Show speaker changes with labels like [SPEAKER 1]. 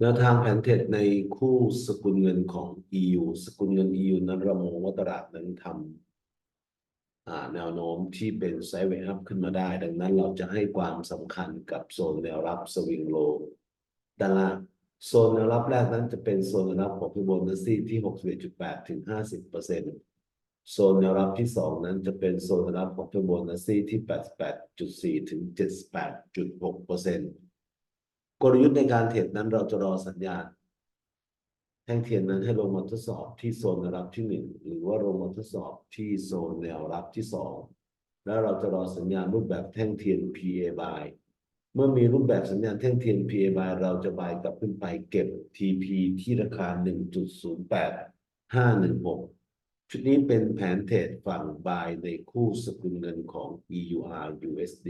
[SPEAKER 1] แนวทางแผนเทรดในคู่สกุลเงินของ EU สกุลเงิน EU นั้นเรามองว่าตลาดนั้นทำแนวโน้มที่เป็นไซด์เวย์อัพขึ้นมาได้ ดังนั้นเราจะให้ความสำคัญกับโซนแนวรับสวิงโลด้านล่างโซนแนวรับแรกนั้นจะเป็นโซนแนวรับของฟิโบนัชชีที่61.8ถึง50เปอร์เซ็นต์โซนแนวรับที่ 2 นั้นจะเป็นโซนแนวรับของฟิโบนัชชีที่ 88.4ถึง78.6เปอร์เซ็นต์ กลยุทธ์ในการเทรดนั้นเราจะรอสัญญาณแท่งเทียนนั้นให้ลงมาทดสอบที่โซนแนวรับที่หนึ่งหรือว่าลงมาทดสอบที่โซนแนวรับที่สองแล้วเราจะรอสัญญาณรูปแบบแท่งเทียน PA buy เมื่อมีรูปแบบสัญญาณแท่งเทียน PA buy เราจะ buy กลับขึ้นไปเก็บ TP ที่ราคา 1.08516 ชุดนี้เป็นแผนเทรดฝั่ง buy ในคู่สกุลเงินของ EUR USD